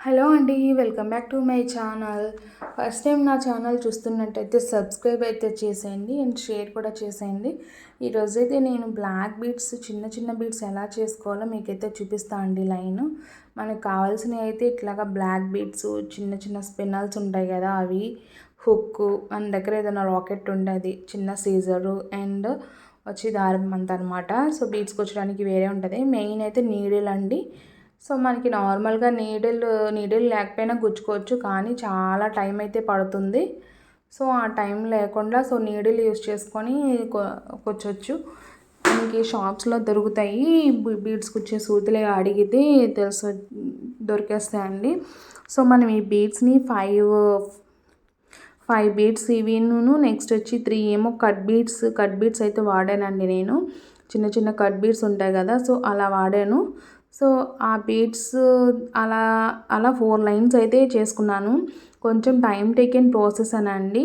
Hello అండి welcome back to my channel. First time నా channel చూస్తున్నట్టయితే సబ్స్క్రైబ్ అయితే చేసేయండి అండ్ షేర్ కూడా చేసేయండి. ఈరోజైతే నేను బ్లాక్ బీడ్స్ చిన్న చిన్న బీడ్స్ ఎలా చేసుకోవాలో మీకైతే చూపిస్తా అండి లైన్. మనకు కావాల్సినవి అయితే ఇట్లాగా బ్లాక్ బీడ్స్ చిన్న చిన్న స్పిన్నల్స్ ఉంటాయి కదా అవి హుక్ మన దగ్గర ఏదైనా రాకెట్ ఉండేది చిన్న సీజరు అండ్ వచ్చి దారం అంత అనమాట సో బీట్స్కి కూర్చోడానికి వేరే ఉంటుంది. మెయిన్ అయితే నీడిల్ అండి. సో మనకి నార్మల్గా నీడిల్ నీడిల్ లేకపోయినా గుచ్చుకోవచ్చు కానీ చాలా టైం అయితే పడుతుంది. సో ఆ టైం లేకుండా సో నీడిల్ యూస్ చేసుకొని కూర్చోవచ్చు మనకి షాప్స్లో దొరుకుతాయి. బీడ్స్ కుచ్చే సూదులే అడిగితే తెలుసు దొరికేస్తాయండి. సో మనం ఈ బీడ్స్ని ఫైవ్ ఫైవ్ బీడ్స్ ఇవిను నెక్స్ట్ వచ్చి త్రీ ఏమో కట్ బీడ్స్ కట్ బీడ్స్ అయితే వాడానండి నేను. చిన్న చిన్న కట్ బీడ్స్ ఉంటాయి కదా సో అలా వాడాను. సో ఆ బీడ్స్ అలా అలా ఫోర్ లైన్స్ అయితే చేసుకున్నాను. కొంచెం టైం టేకెన్ ప్రాసెస్ అనండి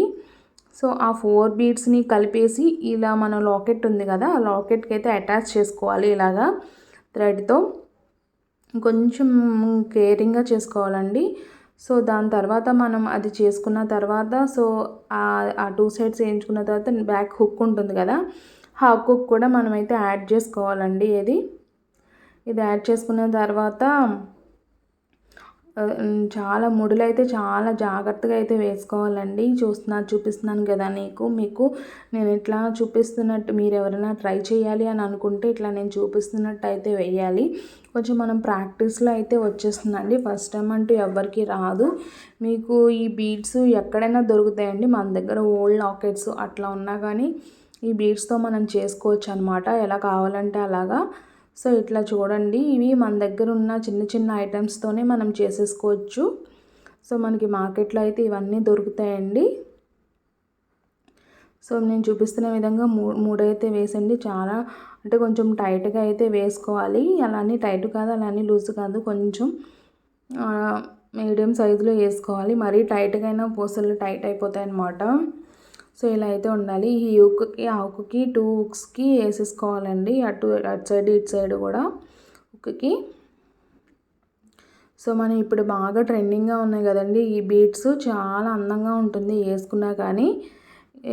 సో ఆ ఫోర్ బీడ్స్ని కలిపేసి ఇలా మన లాకెట్ ఉంది కదా ఆ లాకెట్కి అయితే అటాచ్ చేసుకోవాలి ఇలాగా థ్రెడ్తో. కొంచెం కేరింగ్గా చేసుకోవాలండి. సో దాని తర్వాత మనం అది చేసుకున్న తర్వాత సో ఆ టూ సైడ్స్ వేయించుకున్న తర్వాత బ్యాక్ హుక్ ఉంటుంది కదా ఆ హుక్ కూడా మనమైతే యాడ్ చేసుకోవాలండి ఇది ఇది యాడ్ చేసుకున్న తర్వాత చాలా ముడులు అయితే చాలా జాగ్రత్తగా అయితే వేసుకోవాలండి. చూస్తున్నా చూపిస్తున్నాను కదా నీకు. మీకు నేను ఇట్లా చూపిస్తున్నట్టు మీరు ఎవరైనా ట్రై చేయాలి అని అనుకుంటే ఇట్లా నేను చూపిస్తున్నట్టు అయితే వేయాలి. కొంచెం మనం ప్రాక్టీస్లో అయితే వచ్చేస్తుందండి. ఫస్ట్ టైం అంటూ ఎవరికి రాదు. మీకు ఈ బీడ్స్ ఎక్కడైనా దొరుకుతాయండి. మన దగ్గర ఓల్డ్ లాకెట్స్ అట్లా ఉన్నా కానీ ఈ బీడ్స్తో మనం చేసుకోవచ్చు అనమాట ఎలా కావాలంటే అలాగా. సో ఇట్లా చూడండి ఇవి మన దగ్గర ఉన్న చిన్న చిన్న ఐటమ్స్తోనే మనం చేసేసుకోవచ్చు. సో మనకి మార్కెట్లో అయితే ఇవన్నీ దొరుకుతాయండి. సో నేను చూపిస్తున్న విధంగా మూ మూడైతే వేసండి. చాలా అంటే కొంచెం టైట్గా అయితే వేసుకోవాలి. అలానే టైట్ కాదు అలానే లూజ్ కాదు. కొంచెం మీడియం సైజులో వేసుకోవాలి. మరీ టైట్గా అయినా పూసలు టైట్ అయిపోతాయి అన్నమాట సో ఇలా అయితే ఉండాలి. ఈ ఉక్కుకి ఆ హుక్కి టూ ఉక్స్కి వేసేసుకోవాలండి. అటు అటు సైడ్ ఇటు సైడ్ కూడా ఉక్కుకి సో మనం ఇప్పుడు బాగా ట్రెండింగ్గా ఉన్నాయి కదండి ఈ బీట్స్. చాలా అందంగా ఉంటుంది వేసుకున్నా కానీ.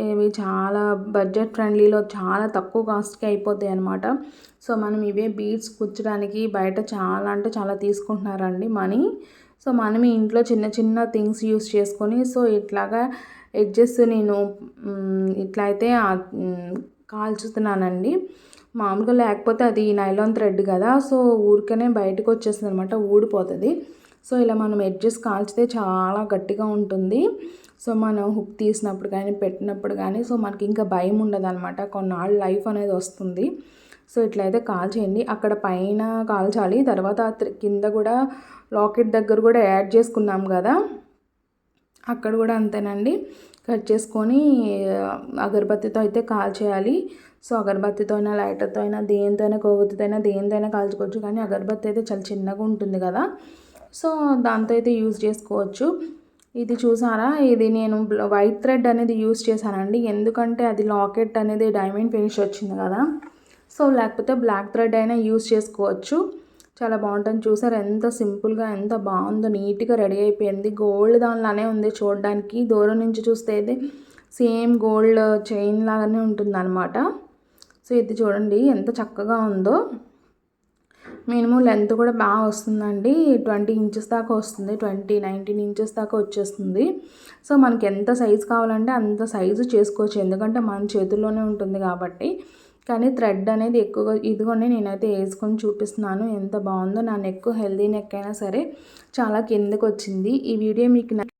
ఇవి చాలా బడ్జెట్ ఫ్రెండ్లీలో చాలా తక్కువ కాస్ట్కి అయిపోతాయి అనమాట సో మనం ఇవే బీట్స్ కూర్చడానికి బయట చాలా అంటే చాలా తీసుకుంటున్నారండి మనీ. సో మనం ఇంట్లో చిన్న చిన్న థింగ్స్ యూస్ చేసుకొని సో ఇట్లాగా ఎడ్జెస్ నేను ఇట్లా అయితే కాల్చుతున్నానండి. మామూలుగా లేకపోతే అది నైలాన్ థ్రెడ్ కదా సో ఊరికనే బయటకు వచ్చేస్తుంది అనమాట ఊడిపోతుంది. సో ఇలా మనం ఎడ్జెస్ కాల్చితే చాలా గట్టిగా ఉంటుంది. సో మనం హుక్ తీసినప్పుడు కానీ పెట్టినప్పుడు కానీ సో మనకి ఇంకా భయం ఉండదు అనమాట కొన్నాళ్ళు లైఫ్ అనేది వస్తుంది. సో ఇట్లయితే కాల్చేయండి అక్కడ పైన కాల్చాలి తర్వాత కింద కూడా లాకెట్ దగ్గర కూడా యాడ్ చేసుకున్నాం కదా. అక్కడ కూడా అంతేనండి. కట్ చేసుకొని అగరబత్తితో అయితే కాల్ చేయాలి. సో అగరబత్తితో అయినా లైటర్తో అయినా దేనితో అయినా కొవ్వొత్తితో అయినా దేనితో అయినా కాల్చుకోవచ్చు కానీ అగరబత్తి అయితే చాలా చిన్నగా ఉంటుంది కదా. సో దాంతో అయితే యూజ్ చేసుకోవచ్చు. ఇది చూసారా? ఇది నేను వైట్ థ్రెడ్ అనేది యూజ్ చేశానండి. ఎందుకంటే అది లాకెట్ అనేది డైమండ్ ఫినిష్ వచ్చింది కదా. సో లేకపోతే బ్లాక్ థ్రెడ్ అయినా యూస్ చేసుకోవచ్చు. చాలా బాగుంటుంది చూసారు ఎంత సింపుల్గా ఎంత బాగుందో నీట్గా రెడీ అయిపోయింది. గోల్డ్ దానిలానే ఉంది చూడడానికి. దూరం నుంచి చూస్తే అయితే సేమ్ గోల్డ్ చైన్ లాగానే ఉంటుంది అనమాట సో ఇది చూడండి ఎంత చక్కగా ఉందో. మినిమం లెంత్ కూడా బాగా వస్తుందండి. ట్వంటీ ఇంచెస్ దాకా వస్తుంది. ట్వంటీ నైన్టీన్ ఇంచెస్ దాకా వచ్చేస్తుంది. సో మనకి ఎంత సైజు కావాలంటే అంత సైజు చేసుకోవచ్చు. ఎందుకంటే మన చేతుల్లోనే ఉంటుంది కాబట్టి. కానీ థ్రెడ్ అనేది ఎక్కువగా ఇదిగోండి నేనైతే వేసుకొని చూపిస్తున్నాను. ఎంత బాగుందో నా నెక్ హెల్దీ నెక్ అయినా సరే చాలా కిందకు వచ్చింది ఈ వీడియో మీకు